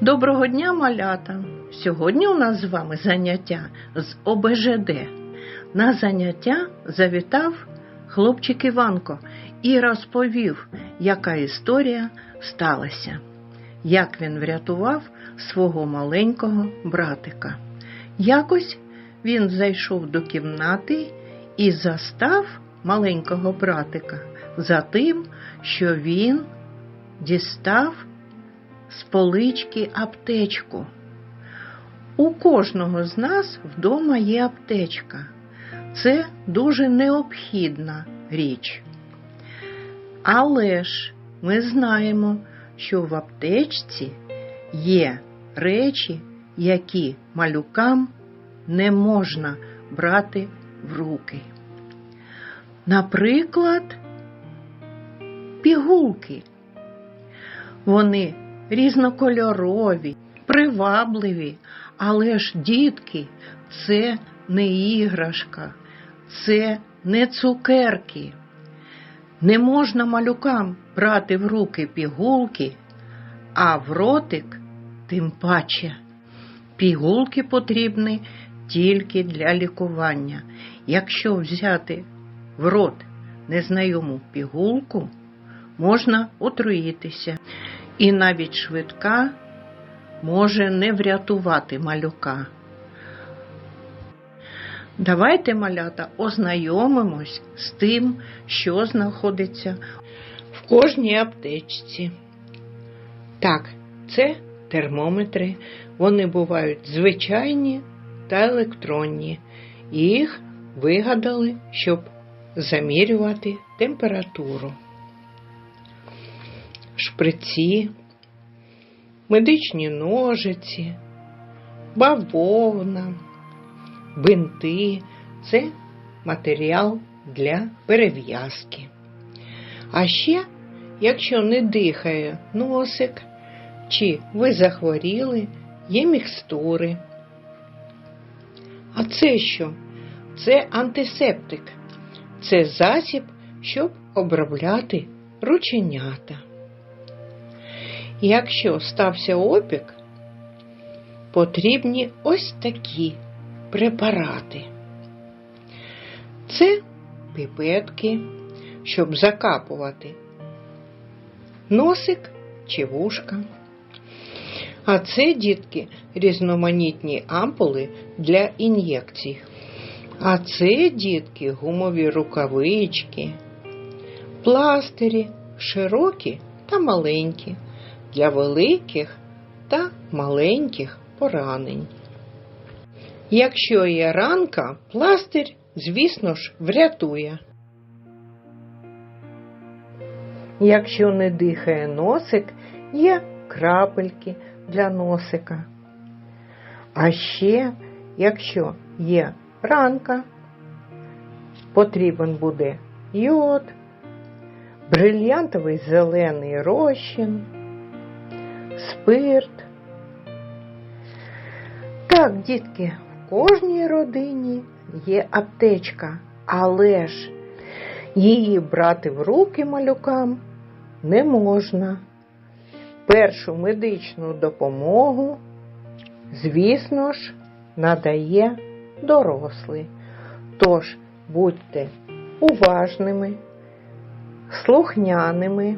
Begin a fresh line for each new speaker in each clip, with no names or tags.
Доброго дня, малята! Сьогодні у нас з вами заняття з ОБЖД. На заняття завітав хлопчик Іванко і розповів, яка історія сталася, як він врятував свого маленького братика. Якось він зайшов до кімнати і застав маленького братика за тим, що він дістав з полички аптечку. У кожного з нас вдома є аптечка. Це дуже необхідна річ. Але ж ми знаємо, що в аптечці є речі, які малюкам не можна брати в руки. Наприклад, пігулки. Вони різнокольорові, привабливі, але ж дітки це не іграшка, це не цукерки. Не можна малюкам брати в руки пігулки, а в ротик тим паче. Пігулки потрібні тільки для лікування. Якщо взяти в рот незнайому пігулку, можна отруїтися. І навіть швидка може не врятувати малюка. Давайте, малята, ознайомимось з тим, що знаходиться в кожній аптечці. Так, це термометри. Вони бувають звичайні та електронні. Їх вигадали, щоб замірювати температуру шприці, медичні ножиці, бавовна, бинти це матеріал для перев'язки. А ще, якщо не дихає носик, чи ви захворіли, є мікстури. А це що? Це антисептик. Це засіб, щоб обробляти рученята. Якщо стався опік, потрібні ось такі препарати. Це пипетки, щоб закапувати носик чи вушка. А це, дітки, різноманітні ампули для ін'єкцій. А це, дітки, гумові рукавички, пластирі, широкі та маленькі для великих та маленьких поранень. Якщо є ранка, пластир, звісно ж, врятує. Якщо не дихає носик, є крапельки для носика. А ще, якщо є ранка, потрібен буде йод, брильянтовий зелений розчин спирт. Так, дітки, в кожній родині є аптечка, але ж її брати в руки малюкам не можна. Першу медичну допомогу, звісно ж, надає дорослий. Тож будьте уважними, слухняними,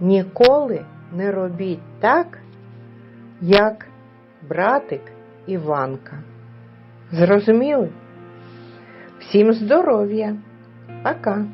ніколи не робіть так, як братик Іванка. Зрозуміли? Всім здоров'я! Пока!